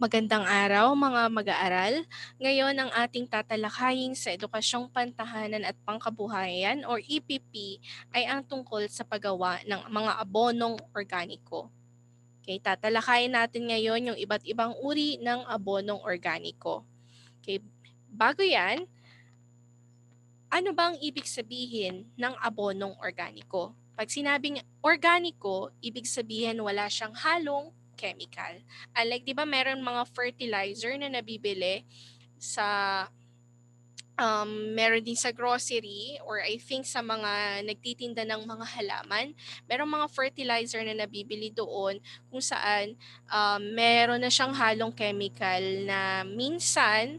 Magandang araw mga mag-aaral. Ngayon ang ating tatalakayin sa Edukasyong Pantahanan at Pangkabuhayan or EPP ay ang tungkol sa paggawa ng mga abonong organiko. Okay, tatalakayin natin ngayon yung iba't ibang uri ng abonong organiko. Okay, bago yan, ano bang ibig sabihin ng abonong organiko? Pag sinabing organiko, ibig sabihin wala siyang halong chemical. Unlike, di ba, meron mga fertilizer na nabibili sa um, meron din sa grocery or I think sa mga nagtitinda ng mga halaman, meron mga fertilizer na nabibili doon kung saan um, meron na siyang halong chemical na minsan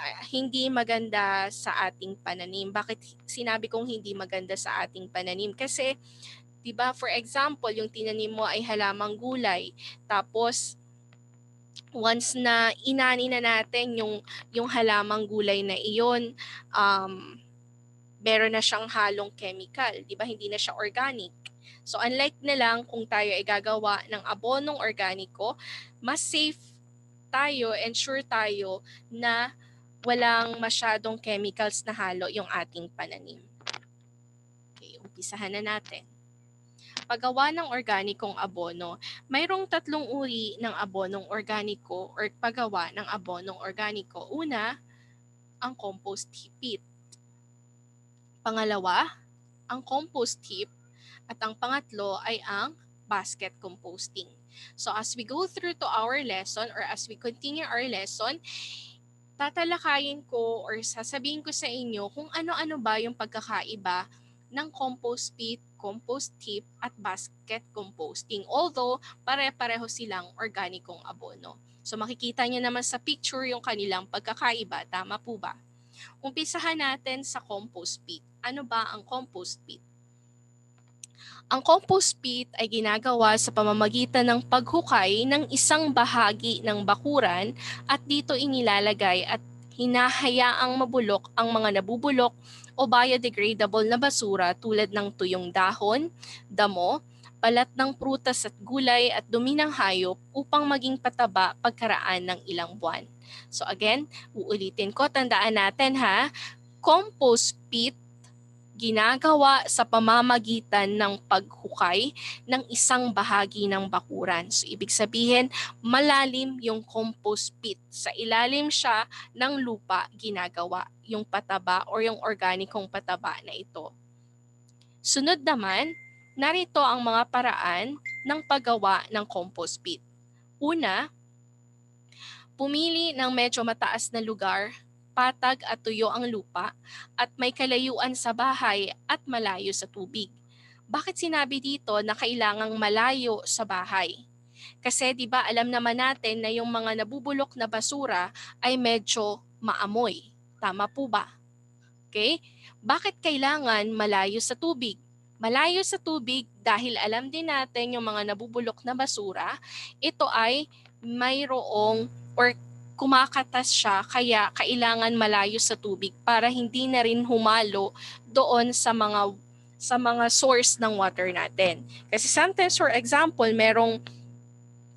uh, hindi maganda sa ating pananim. Bakit sinabi kong hindi maganda sa ating pananim? Kasi 'di ba? For example, yung tinanim mo ay halamang gulay. Tapos once na inani na natin yung yung halamang gulay na iyon, um, meron na siyang halong chemical, 'di ba? Hindi na siya organic. So unlike na lang kung tayo ay gagawa ng abonong organiko, mas safe tayo and sure tayo na walang masyadong chemicals na halo yung ating pananim. Okay, umpisahan na natin paggawa ng organikong abono. Mayroong tatlong uri ng abonong organiko or paggawa ng abonong organiko. Una, ang compost heap. Pangalawa, ang compost heap. At ang pangatlo ay ang basket composting. So as we go through to our lesson or as we continue our lesson, tatalakayin ko or sasabihin ko sa inyo kung ano-ano ba yung pagkakaiba ng compost pit, compost heap, at basket composting. Although, pare-pareho silang organikong abono. So makikita niyo naman sa picture yung kanilang pagkakaiba. Tama po ba? Umpisahan natin sa compost pit. Ano ba ang compost pit? Ang compost pit ay ginagawa sa pamamagitan ng paghukay ng isang bahagi ng bakuran at dito inilalagay at hinahayaang mabulok ang mga nabubulok o biodegradable na basura tulad ng tuyong dahon, damo, balat ng prutas at gulay at dumi ng hayop upang maging pataba pagkaraan ng ilang buwan. So again, uulitin ko, tandaan natin ha, compost pit ginagawa sa pamamagitan ng paghukay ng isang bahagi ng bakuran. So ibig sabihin, malalim yung compost pit. Sa ilalim siya ng lupa ginagawa yung pataba or yung organikong pataba na ito. Sunod naman, narito ang mga paraan ng paggawa ng compost pit. Una, pumili ng medyo mataas na lugar patag at tuyo ang lupa at may kalayuan sa bahay at malayo sa tubig. Bakit sinabi dito na kailangang malayo sa bahay? Kasi 'di ba alam naman natin na yung mga nabubulok na basura ay medyo maamoy. Tama po ba? Okay? Bakit kailangan malayo sa tubig? Malayo sa tubig dahil alam din natin yung mga nabubulok na basura, ito ay mayroong or kumakatas siya kaya kailangan malayo sa tubig para hindi na rin humalo doon sa mga sa mga source ng water natin. Kasi sometimes for example, merong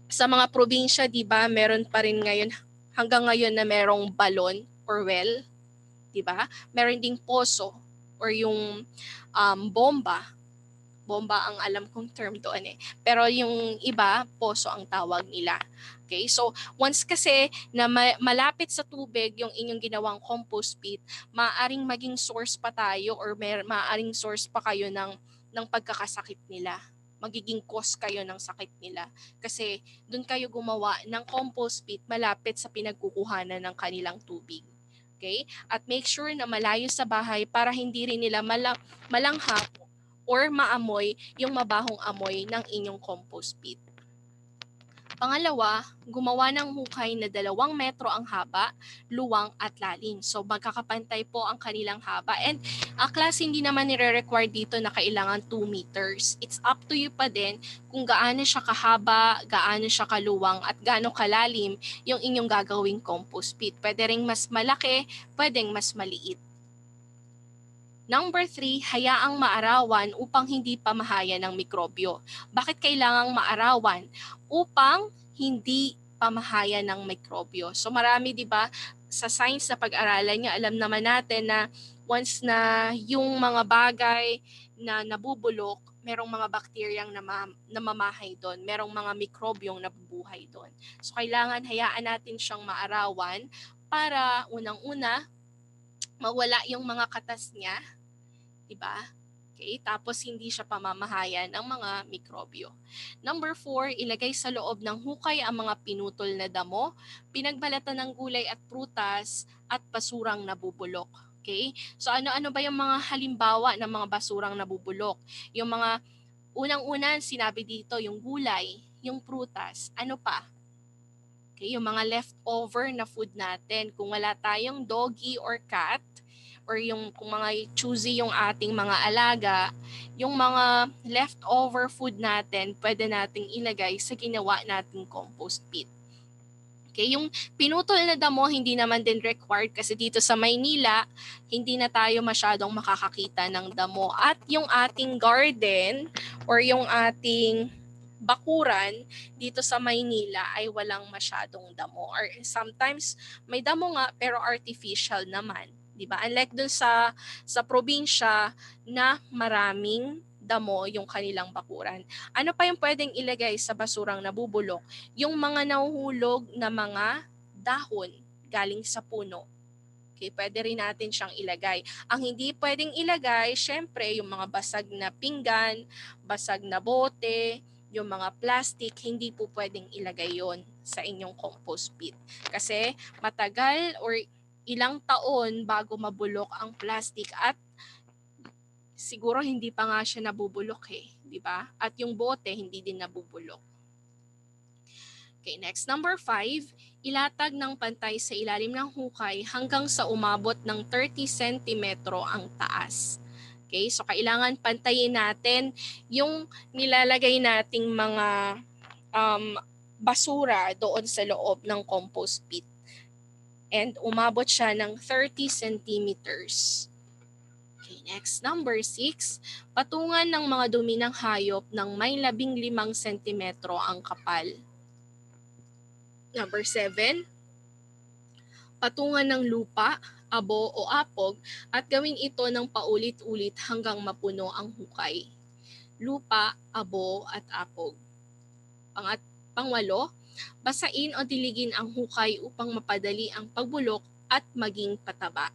sa mga probinsya, 'di ba, meron pa rin ngayon hanggang ngayon na merong balon or well, 'di ba? Meron ding poso or yung um, bomba bomba ang alam kong term doon eh. Pero yung iba, poso ang tawag nila. Okay? So, once kasi na malapit sa tubig yung inyong ginawang compost pit, maaring maging source pa tayo or may, maaring source pa kayo ng, ng pagkakasakit nila magiging cause kayo ng sakit nila. Kasi doon kayo gumawa ng compost pit malapit sa pinagkukuhanan ng kanilang tubig. Okay? At make sure na malayo sa bahay para hindi rin nila malang, malanghap or maamoy yung mabahong amoy ng inyong compost pit. Pangalawa, gumawa ng hukay na dalawang metro ang haba, luwang at lalim. So magkakapantay po ang kanilang haba. And ang class hindi naman nire-require dito na kailangan 2 meters. It's up to you pa din kung gaano siya kahaba, gaano siya kaluwang at gaano kalalim yung inyong gagawing compost pit. Pwede ring mas malaki, pwedeng mas maliit. Number three, hayaang maarawan upang hindi pamahaya ng mikrobyo. Bakit kailangang maarawan? Upang hindi pamahayan ng mikrobyo. So marami 'di ba sa science na pag-aralan niya, alam naman natin na once na yung mga bagay na nabubulok, merong mga bakteryang nama- namamahay doon, merong mga mikrobyong nabubuhay doon. So kailangan hayaan natin siyang maarawan para unang-una mawala yung mga katas niya, 'di ba? Okay, tapos hindi siya pamamahayan ng mga mikrobyo. Number four, ilagay sa loob ng hukay ang mga pinutol na damo, pinagbalatan ng gulay at prutas, at basurang nabubulok. Okay? So ano-ano ba yung mga halimbawa ng mga basurang nabubulok? Yung mga unang-una sinabi dito, yung gulay, yung prutas, ano pa? Okay, yung mga leftover na food natin. Kung wala tayong doggy or cat, or yung kung mga choosy yung ating mga alaga, yung mga leftover food natin, pwede nating ilagay sa ginawa nating compost pit. Okay, yung pinutol na damo hindi naman din required kasi dito sa Maynila, hindi na tayo masyadong makakakita ng damo. At yung ating garden or yung ating bakuran dito sa Maynila ay walang masyadong damo. Or sometimes may damo nga pero artificial naman. 'Di ba? Unlike dun sa sa probinsya na maraming damo yung kanilang bakuran. Ano pa yung pwedeng ilagay sa basurang nabubulok? Yung mga nahuhulog na mga dahon galing sa puno. Okay, pwede rin natin siyang ilagay. Ang hindi pwedeng ilagay, syempre, yung mga basag na pinggan, basag na bote, yung mga plastic, hindi po pwedeng ilagay yon sa inyong compost pit. Kasi matagal or ilang taon bago mabulok ang plastic at siguro hindi pa nga siya nabubulok eh, di ba? At yung bote hindi din nabubulok. Okay, next. Number five, ilatag ng pantay sa ilalim ng hukay hanggang sa umabot ng 30 cm ang taas. Okay, so kailangan pantayin natin yung nilalagay nating mga um, basura doon sa loob ng compost pit. And umabot siya ng 30 centimeters. Okay, next, number 6. Patungan ng mga dumi ng hayop ng may 15 sentimetro ang kapal. Number 7. Patungan ng lupa, abo o apog at gawin ito ng paulit-ulit hanggang mapuno ang hukay. Lupa, abo at apog. Pangat, pangwalo, basain o diligin ang hukay upang mapadali ang pagbulok at maging pataba.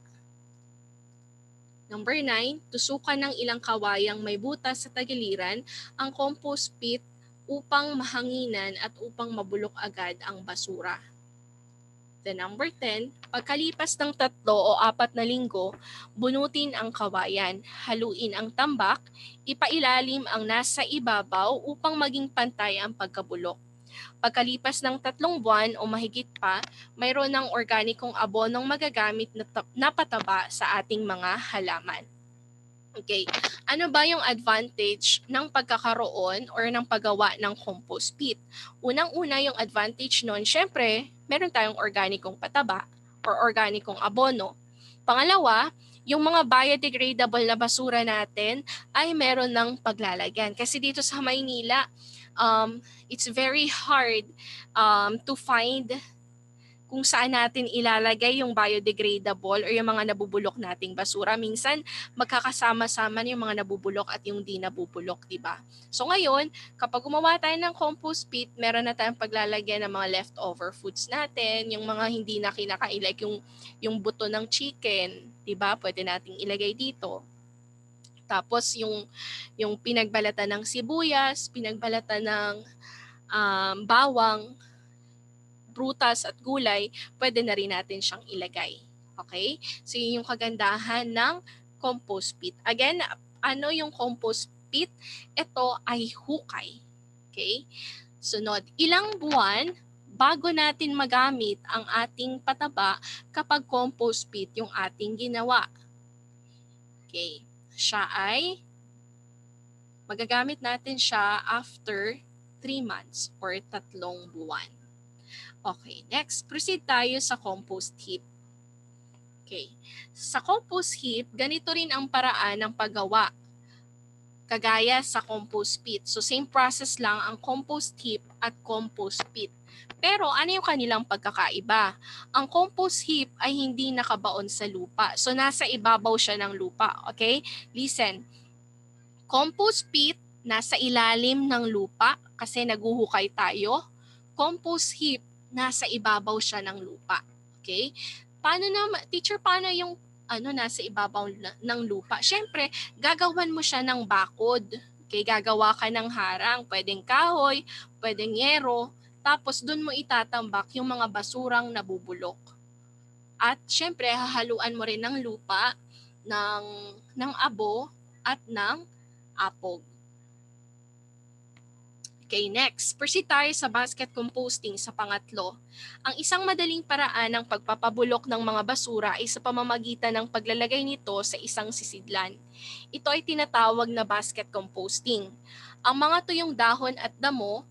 Number 9, tusukan ng ilang kawayang may butas sa tagiliran ang compost pit upang mahanginan at upang mabulok agad ang basura. The number 10, pagkalipas ng tatlo o apat na linggo, bunutin ang kawayan, haluin ang tambak, ipailalim ang nasa ibabaw upang maging pantay ang pagkabulok. Pagkalipas ng tatlong buwan o mahigit pa, mayroon ng organikong abonong magagamit na, na pataba sa ating mga halaman. Okay, ano ba yung advantage ng pagkakaroon or ng paggawa ng compost pit? Unang-una yung advantage nun, syempre, meron tayong organikong pataba or organikong abono. Pangalawa, yung mga biodegradable na basura natin ay meron ng paglalagyan. Kasi dito sa Maynila, um, it's very hard um, to find kung saan natin ilalagay yung biodegradable or yung mga nabubulok nating basura. Minsan, magkakasama-sama yung mga nabubulok at yung di nabubulok, di ba? So ngayon, kapag gumawa tayo ng compost pit, meron na tayong paglalagyan ng mga leftover foods natin, yung mga hindi na kinakain, like yung, yung buto ng chicken, di ba? Pwede nating ilagay dito. Tapos yung yung pinagbalatan ng sibuyas, pinagbalatan ng um, bawang, prutas at gulay, pwede na rin natin siyang ilagay. Okay? So yun yung kagandahan ng compost pit. Again, ano yung compost pit? Ito ay hukay. Okay? Sunod, ilang buwan bago natin magamit ang ating pataba kapag compost pit yung ating ginawa. Okay siya ay magagamit natin siya after 3 months or tatlong buwan. Okay, next, proceed tayo sa compost heap. Okay, sa compost heap, ganito rin ang paraan ng paggawa. kagaya sa compost pit. So same process lang ang compost heap at compost pit. Pero ano yung kanilang pagkakaiba? Ang compost heap ay hindi nakabaon sa lupa. So nasa ibabaw siya ng lupa. Okay? Listen. Compost pit, nasa ilalim ng lupa kasi naguhukay tayo. Compost heap, nasa ibabaw siya ng lupa. Okay? Paano na, teacher, paano yung ano nasa ibabaw ng lupa. Syempre, gagawan mo siya ng bakod. Okay, gagawa ka ng harang, pwedeng kahoy, pwedeng yero, tapos doon mo itatambak yung mga basurang nabubulok. At syempre, hahaluan mo rin ng lupa, ng, ng abo, at ng apog. Okay, next. Proceed tayo sa basket composting sa pangatlo. Ang isang madaling paraan ng pagpapabulok ng mga basura ay sa pamamagitan ng paglalagay nito sa isang sisidlan. Ito ay tinatawag na basket composting. Ang mga tuyong dahon at damo,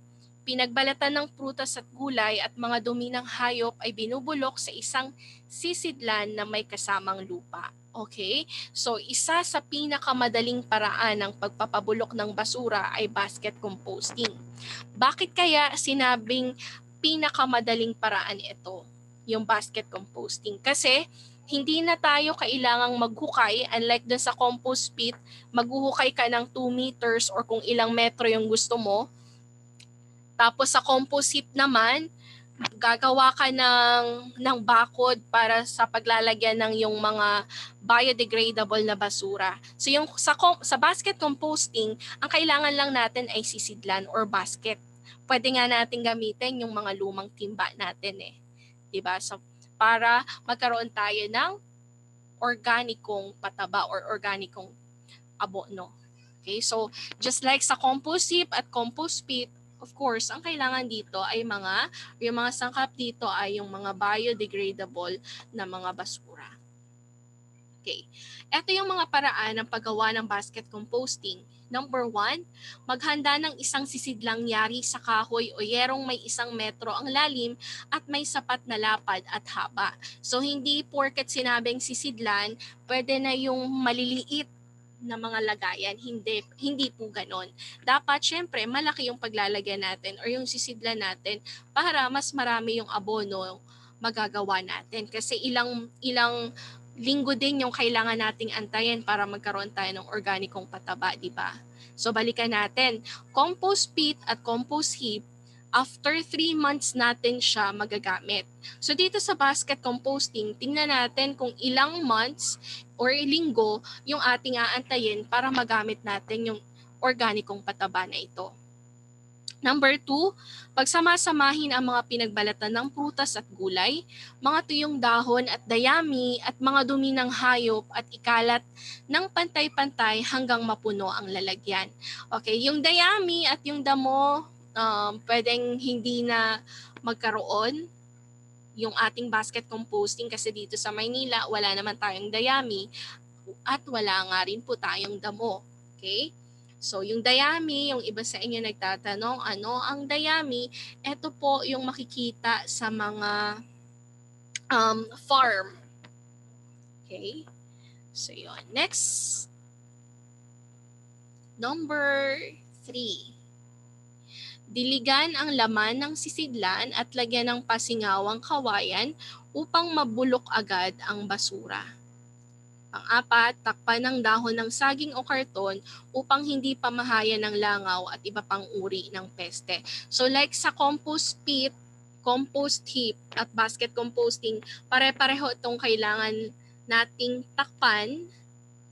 pinagbalatan ng prutas at gulay at mga dumi ng hayop ay binubulok sa isang sisidlan na may kasamang lupa. Okay? So, isa sa pinakamadaling paraan ng pagpapabulok ng basura ay basket composting. Bakit kaya sinabing pinakamadaling paraan ito, yung basket composting? Kasi, hindi na tayo kailangang maghukay unlike dun sa compost pit, maghuhukay ka ng 2 meters or kung ilang metro yung gusto mo. Tapos sa compost heap naman, gagawa ka ng, ng bakod para sa paglalagyan ng yung mga biodegradable na basura. So yung sa, sa basket composting, ang kailangan lang natin ay sisidlan or basket. Pwede nga natin gamitin yung mga lumang timba natin eh. 'Di ba? So para magkaroon tayo ng organikong pataba or organikong abono. Okay? So just like sa compost heap at compost pit, of course, ang kailangan dito ay mga, yung mga sangkap dito ay yung mga biodegradable na mga basura. Okay. Ito yung mga paraan ng paggawa ng basket composting. Number one, maghanda ng isang sisidlang yari sa kahoy o yerong may isang metro ang lalim at may sapat na lapad at haba. So hindi porket sinabing sisidlan, pwede na yung maliliit na mga lagayan. Hindi, hindi po ganon. Dapat syempre malaki yung paglalagyan natin or yung sisidla natin para mas marami yung abono magagawa natin. Kasi ilang, ilang linggo din yung kailangan nating antayin para magkaroon tayo ng organikong pataba, di ba? So balikan natin, compost pit at compost heap after 3 months natin siya magagamit. So dito sa basket composting, tingnan natin kung ilang months or linggo yung ating aantayin para magamit natin yung organikong pataba na ito. Number two, pagsamasamahin ang mga pinagbalatan ng prutas at gulay, mga tuyong dahon at dayami at mga dumi ng hayop at ikalat ng pantay-pantay hanggang mapuno ang lalagyan. Okay, yung dayami at yung damo, um, pwedeng hindi na magkaroon yung ating basket composting kasi dito sa Maynila wala naman tayong dayami at wala nga rin po tayong damo. Okay? So, yung dayami, yung iba sa inyo nagtatanong, ano ang dayami? Ito po yung makikita sa mga um, farm. Okay? So, yun. Next. Number three. Diligan ang laman ng sisidlan at lagyan ng pasingawang kawayan upang mabulok agad ang basura. Pang-apat, takpan ng dahon ng saging o karton upang hindi pamahayan ng langaw at iba pang uri ng peste. So like sa compost pit, compost heap at basket composting, pare-pareho itong kailangan nating takpan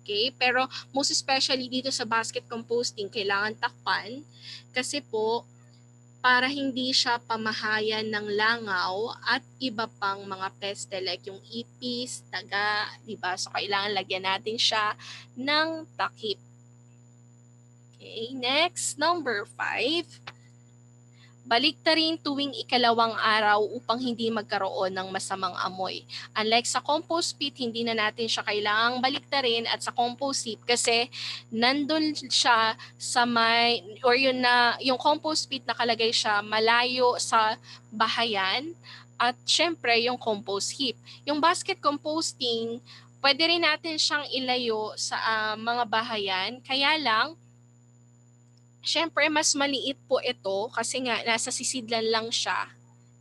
Okay? Pero most especially dito sa basket composting, kailangan takpan kasi po para hindi siya pamahayan ng langaw at iba pang mga peste like yung ipis, taga, di ba? So kailangan lagyan natin siya ng takip. Okay, next, number five Baliktarin tuwing ikalawang araw upang hindi magkaroon ng masamang amoy. Unlike sa compost pit, hindi na natin siya kailangang baliktarin at sa compost heap kasi nandun siya sa may, or yun na, yung compost pit nakalagay siya malayo sa bahayan at syempre yung compost heap. Yung basket composting, pwede rin natin siyang ilayo sa uh, mga bahayan, kaya lang Siyempre mas maliit po ito kasi nga nasa sisidlan lang siya,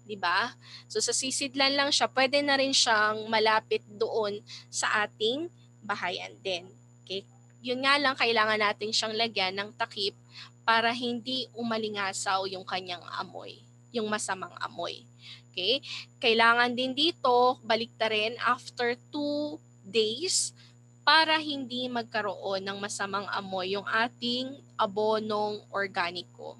'di ba? So sa sisidlan lang siya, pwede na rin siyang malapit doon sa ating bahayan din. Okay? Yun nga lang kailangan natin siyang lagyan ng takip para hindi umalingasaw yung kanyang amoy, yung masamang amoy. Okay? Kailangan din dito baliktarin after 2 days para hindi magkaroon ng masamang amoy yung ating abonong organiko.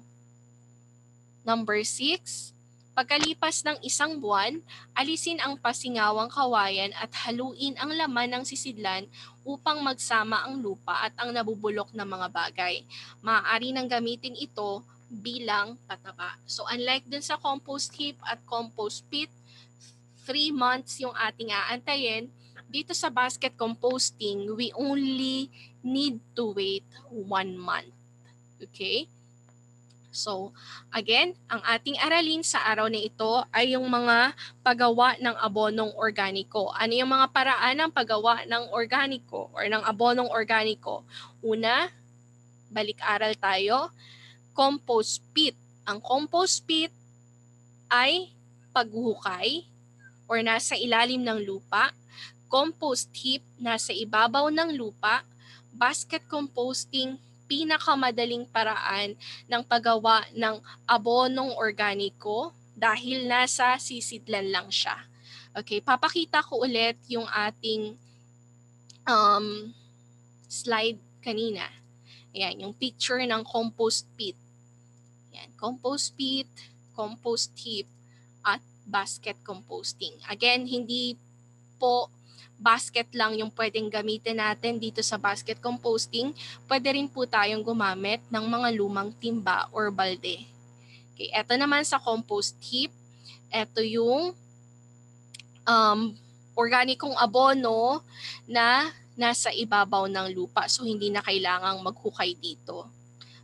Number 6, pagkalipas ng isang buwan, alisin ang pasingawang kawayan at haluin ang laman ng sisidlan upang magsama ang lupa at ang nabubulok na mga bagay. Maaari nang gamitin ito bilang pataba. So unlike dun sa compost heap at compost pit, 3 months yung ating aantayin, dito sa basket composting, we only need to wait one month. Okay? So, again, ang ating aralin sa araw na ito ay yung mga paggawa ng abonong organiko. Ano yung mga paraan ng paggawa ng organiko or ng abonong organiko? Una, balik-aral tayo, compost pit. Ang compost pit ay paghuhukay or nasa ilalim ng lupa compost heap nasa ibabaw ng lupa, basket composting pinakamadaling paraan ng paggawa ng abonong organiko dahil nasa sisidlan lang siya. Okay, papakita ko ulit yung ating um, slide kanina. Ayan, yung picture ng compost pit. Ayan, compost pit, compost heap, at basket composting. Again, hindi po basket lang yung pwedeng gamitin natin dito sa basket composting, pwede rin po tayong gumamit ng mga lumang timba or balde. Okay, eto naman sa compost heap, eto yung um, organikong abono na nasa ibabaw ng lupa. So, hindi na kailangang maghukay dito.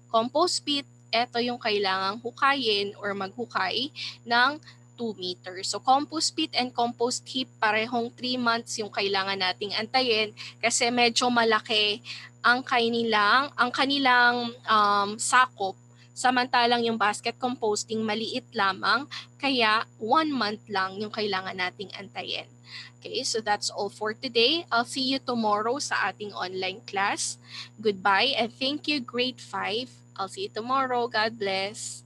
Compost pit, eto yung kailangang hukayin or maghukay ng 2 meters. So compost pit and compost heap parehong 3 months yung kailangan nating antayin kasi medyo malaki ang kanilang ang kanilang um, sakop samantalang yung basket composting maliit lamang kaya 1 month lang yung kailangan nating antayin. Okay, so that's all for today. I'll see you tomorrow sa ating online class. Goodbye and thank you grade 5. I'll see you tomorrow. God bless.